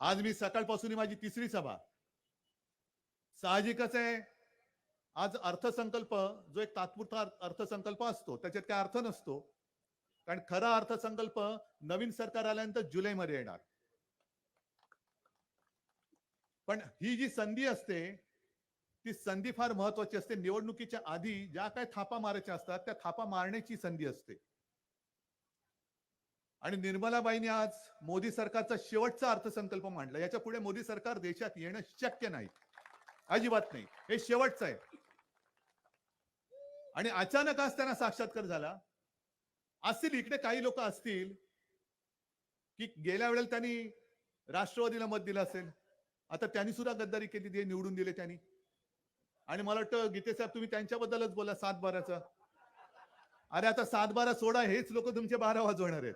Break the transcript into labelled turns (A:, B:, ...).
A: आज मी सकाळपासून माझी तिसरी सभा. साहजिकच आहे आज अर्थसंकल्प जो एक तात्पुरता अर्थसंकल्प असतो त्याच्यात काय अर्थ नसतो. कारण खरा अर्थसंकल्प नवीन सरकार आल्यानंतर जुलैमध्ये येणार. पण ही जी संधी असते ती संधी फार महत्वाची असते. निवडणुकीच्या आधी ज्या काय थापा मारायच्या असतात त्या थापा मारण्याची संधी असते. आणि निर्मलाबाईंनी आज मोदी सरकारचा शेवटचा अर्थसंकल्प मांडला. याच्यापुढे मोदी सरकार देशात येणं शक्य नाही. अजिबात नाही. हे शेवटचं आहे. आणि अचानक आज त्यांना साक्षात्कार झाला. असतील इकडे काही लोक असतील की गेल्या वेळेला त्यांनी राष्ट्रवादीला मत दिलं असेल. आता त्यांनी सुद्धा गद्दारी केली ते निवडून दिले त्यांनी. आणि मला वाटतं गीते साहेब तुम्ही त्यांच्याबद्दलच बोला सात बाराचा अरे आता सात बारा सोडा हेच लोक तुमचे बारा वाजवणार आहेत.